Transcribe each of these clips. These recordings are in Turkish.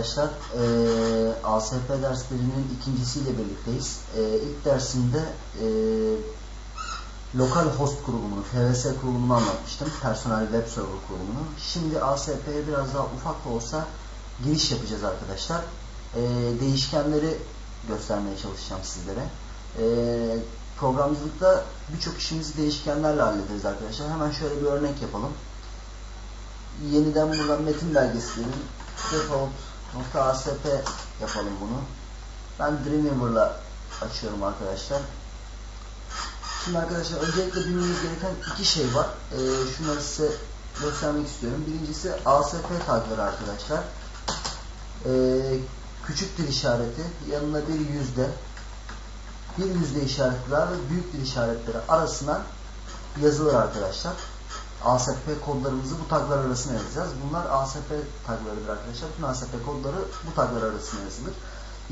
arkadaşlar. Ee, ASP derslerinin ikincisiyle birlikteyiz. Ee, ilk dersimde e, lokal host kurulumunu, FVS kurulumunu anlatmıştım. Personel web server kurulumunu. Şimdi ASP'ye biraz daha ufak da olsa giriş yapacağız arkadaşlar. Ee, değişkenleri göstermeye çalışacağım sizlere. Ee, programcılıkta birçok işimizi değişkenlerle hallederiz arkadaşlar. Hemen şöyle bir örnek yapalım yeniden buradan metin belgesilerin default.asp yapalım bunu. Ben Dreamweaver'la açıyorum arkadaşlar. Şimdi arkadaşlar öncelikle bilmeniz gereken iki şey var. Ee, şunları size göstermek istiyorum. Birincisi ASP tagları arkadaşlar. Ee, küçük dil işareti yanına bir yüzde bir yüzde işaretler ve büyük dil işaretleri arasına yazılır arkadaşlar. ASP kodlarımızı bu taglar arasına yazacağız. Bunlar ASP taglarıdır arkadaşlar. Bütün ASP kodları bu taglar arasına yazılır.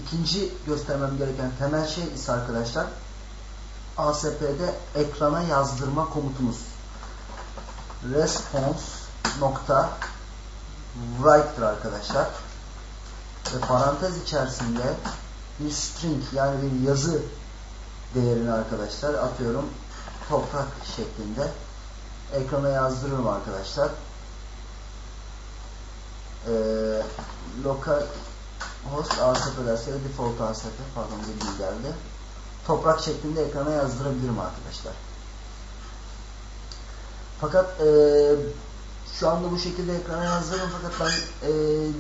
İkinci göstermem gereken temel şey ise arkadaşlar ASP'de ekrana yazdırma komutumuz. Response nokta write'dır arkadaşlar. Ve parantez içerisinde bir string yani bir yazı değerini arkadaşlar atıyorum toprak şeklinde ekrana yazdırırım arkadaşlar. Ee, lokal host ASP derse default ASP pardon bilgi geldi. Toprak şeklinde ekrana yazdırabilirim arkadaşlar. Fakat e, şu anda bu şekilde ekrana yazdırırım fakat ben e,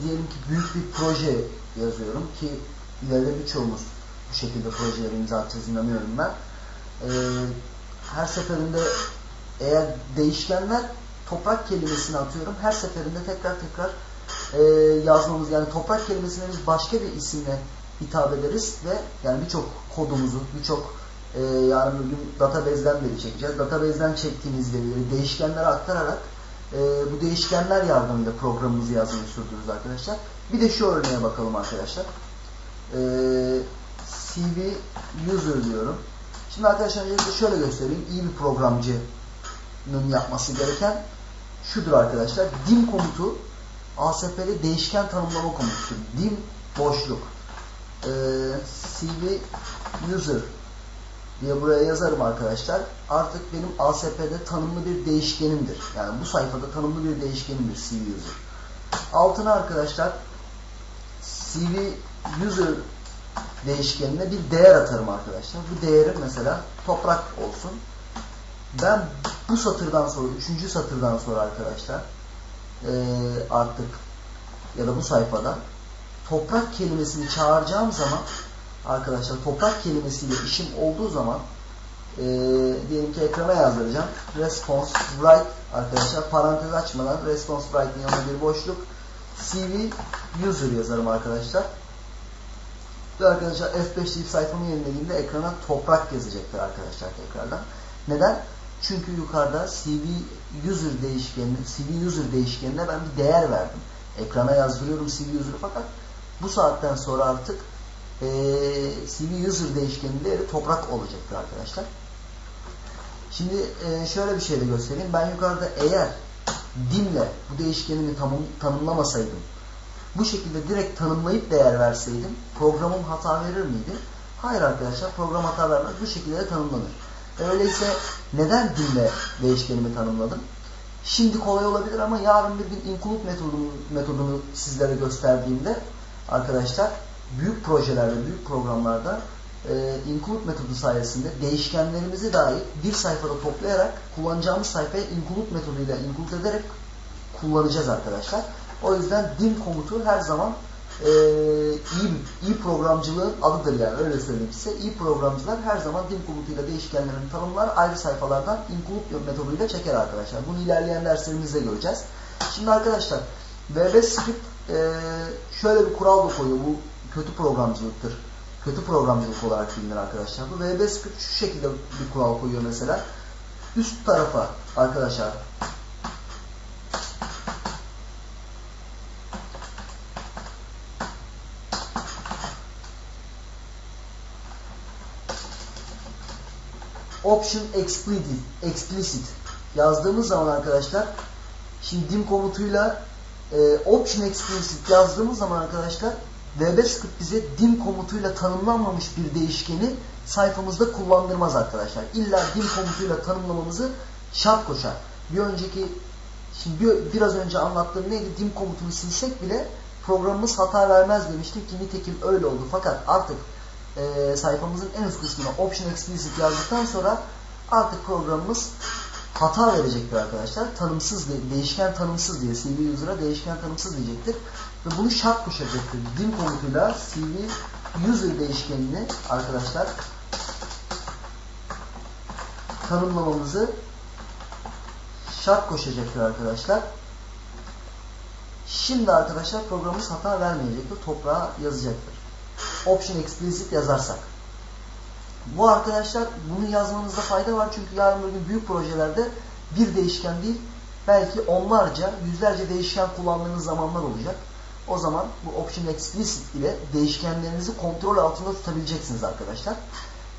diyelim ki büyük bir proje yazıyorum ki ileride birçoğumuz bu şekilde projeleri imza atacağız inanıyorum ben. E, her seferinde eğer değişkenler toprak kelimesini atıyorum. Her seferinde tekrar tekrar e, yazmamız yani toprak kelimesine biz başka bir isimle hitap ederiz ve yani birçok kodumuzu, birçok e, yarın bir gün database'den veri çekeceğiz. Database'den çektiğimiz verileri değişkenlere aktararak e, bu değişkenler yardımıyla programımızı yazmayı sürdürürüz arkadaşlar. Bir de şu örneğe bakalım arkadaşlar. E, CV user diyorum. Şimdi arkadaşlar şöyle göstereyim. İyi bir programcı yapması gereken şudur arkadaşlar. Dim komutu ASP'de değişken tanımlama komutudur. Dim boşluk. Ee, CV user diye buraya yazarım arkadaşlar. Artık benim ASP'de tanımlı bir değişkenimdir. Yani bu sayfada tanımlı bir değişkenimdir CV user. Altına arkadaşlar CV user değişkenine bir değer atarım arkadaşlar. Bu değerim mesela toprak olsun. Ben bu satırdan sonra, üçüncü satırdan sonra arkadaşlar e, artık ya da bu sayfada toprak kelimesini çağıracağım zaman arkadaşlar toprak kelimesiyle işim olduğu zaman e, diyelim ki ekrana yazdıracağım. Response write arkadaşlar parantez açmadan response write'in yanına bir boşluk CV user yazarım arkadaşlar. Ve arkadaşlar F5 deyip sayfamı yenilediğimde ekrana toprak yazacaktır arkadaşlar tekrardan. Neden? Çünkü yukarıda CV user değişkenine, CV user değişkenine ben bir değer verdim. Ekrana yazdırıyorum CV user'ı fakat bu saatten sonra artık e, CV user değişkeninin değeri toprak olacaktır arkadaşlar. Şimdi e, şöyle bir şey de göstereyim. Ben yukarıda eğer dimle bu değişkenimi tanım, tanımlamasaydım bu şekilde direkt tanımlayıp değer verseydim programım hata verir miydi? Hayır arkadaşlar program hata vermez. Bu şekilde de tanımlanır. Öyleyse neden dimle değişkenimi tanımladım? Şimdi kolay olabilir ama yarın bir gün include metodunu, metodunu sizlere gösterdiğimde arkadaşlar büyük projelerde, büyük programlarda e, include metodu sayesinde değişkenlerimizi dahi bir sayfada toplayarak kullanacağımız sayfaya include metoduyla include ederek kullanacağız arkadaşlar. O yüzden dim komutu her zaman e, iyi, iyi programcılığın adıdır yani öyle söyleyeyim size. İyi programcılar her zaman dim komutuyla değişkenlerini tanımlar. Ayrı sayfalardan include metoduyla çeker arkadaşlar. Bunu ilerleyen derslerimizde göreceğiz. Şimdi arkadaşlar VB script e, şöyle bir kural da koyuyor. Bu kötü programcılıktır. Kötü programcılık olarak bilinir arkadaşlar. Bu VB script şu şekilde bir kural koyuyor mesela. Üst tarafa arkadaşlar option explicit, explicit yazdığımız zaman arkadaşlar şimdi dim komutuyla e, option explicit yazdığımız zaman arkadaşlar VBScript bize dim komutuyla tanımlanmamış bir değişkeni sayfamızda kullandırmaz arkadaşlar. İlla dim komutuyla tanımlamamızı şart koşar. Bir önceki şimdi bir, biraz önce anlattığım neydi? Dim komutunu silsek bile programımız hata vermez demiştik ki nitekim öyle oldu. Fakat artık e, sayfamızın en üst kısmına option explicit yazdıktan sonra artık programımız hata verecektir arkadaşlar. Tanımsız, değişken tanımsız diye CV user'a değişken tanımsız diyecektir. Ve bunu şart koşacaktır. Dim komutuyla CV user değişkenini arkadaşlar tanımlamamızı şart koşacaktır arkadaşlar. Şimdi arkadaşlar programımız hata vermeyecektir. Toprağa yazacaktır. Option explicit yazarsak. Bu arkadaşlar bunu yazmanızda fayda var çünkü yarın bir gün büyük projelerde bir değişken değil belki onlarca, yüzlerce değişken kullandığınız zamanlar olacak. O zaman bu option explicit ile değişkenlerinizi kontrol altında tutabileceksiniz arkadaşlar.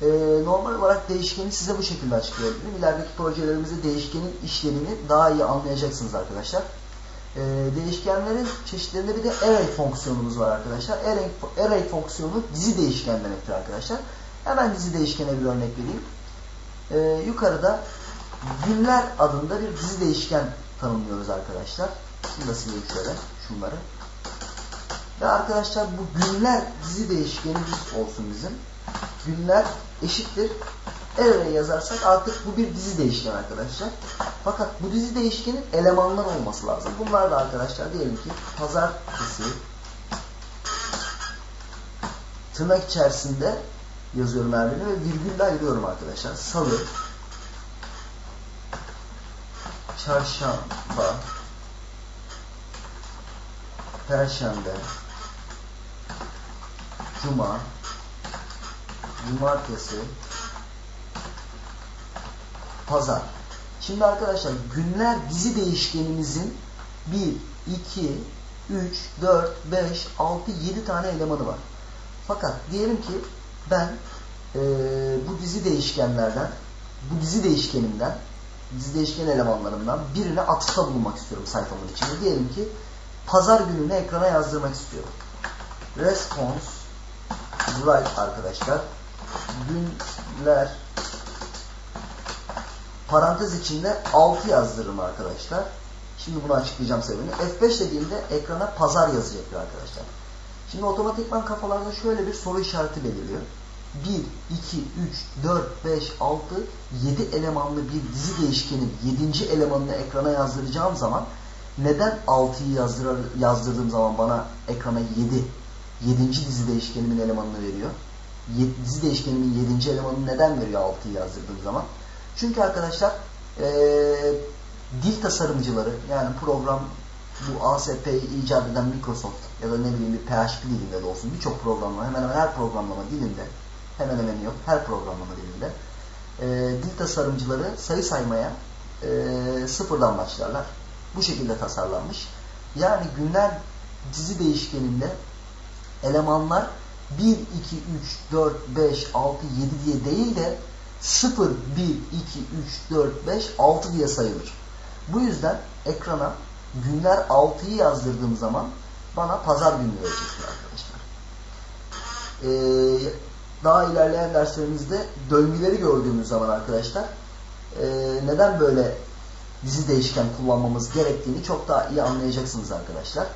Ee, normal olarak değişkeni size bu şekilde açıklayabilirim. İlerideki projelerimizde değişkenin işlemini daha iyi anlayacaksınız arkadaşlar. Ee, değişkenlerin çeşitlerinde bir de array fonksiyonumuz var arkadaşlar. Array, array fonksiyonu dizi değişken demektir arkadaşlar. Hemen dizi değişkene bir örnek vereyim. Ee, yukarıda günler adında bir dizi değişken tanımlıyoruz arkadaşlar. Şimdi da sileyim şöyle şunları. Ve arkadaşlar bu günler dizi değişkenimiz olsun bizim. Günler eşittir. Array yazarsak artık bu bir dizi değişken arkadaşlar. Fakat bu dizi değişkenin elemanlar olması lazım. Bunlar da arkadaşlar diyelim ki pazartesi tırnak içerisinde yazıyorum her ve virgülle ayırıyorum arkadaşlar. Salı, çarşamba, perşembe, cuma, cumartesi, pazar. Şimdi arkadaşlar günler dizi değişkenimizin 1, 2, 3, 4, 5, 6, 7 tane elemanı var. Fakat diyelim ki ben e, bu dizi değişkenlerden, bu dizi değişkenimden, dizi değişken elemanlarından birine atıfta bulunmak istiyorum sayfamın içinde. Diyelim ki pazar gününü ekrana yazdırmak istiyorum. Response write arkadaşlar günler parantez içinde 6 yazdırırım arkadaşlar. Şimdi bunu açıklayacağım sebebini. F5 dediğimde ekrana pazar yazacaktır arkadaşlar. Şimdi otomatikman kafalarda şöyle bir soru işareti beliriyor. 1, 2, 3, 4, 5, 6, 7 elemanlı bir dizi değişkenin 7. elemanını ekrana yazdıracağım zaman neden 6'yı yazdırar, yazdırdığım zaman bana ekrana 7, 7. dizi değişkenimin elemanını veriyor? Dizi değişkenimin 7. elemanını neden veriyor 6'yı yazdırdığım zaman? Çünkü arkadaşlar ee, dil tasarımcıları yani program bu ASP'yi icat eden Microsoft ya da ne bileyim bir PHP dilinde de olsun birçok programlama hemen hemen her programlama dilinde hemen hemen yok her programlama dilinde e, dil tasarımcıları sayı saymaya e, sıfırdan başlarlar. Bu şekilde tasarlanmış. Yani günler dizi değişkeninde elemanlar 1, 2, 3, 4, 5, 6, 7 diye değil de 0, 1, 2, 3, 4, 5, 6 diye sayılır. Bu yüzden ekrana günler 6'yı yazdırdığım zaman bana pazar günü verecektir arkadaşlar. Ee, daha ilerleyen derslerimizde döngüleri gördüğümüz zaman arkadaşlar e, neden böyle dizi değişken kullanmamız gerektiğini çok daha iyi anlayacaksınız arkadaşlar.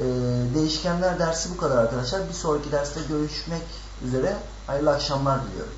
Ee, değişkenler dersi bu kadar arkadaşlar. Bir sonraki derste görüşmek üzere. Hayırlı akşamlar diliyorum.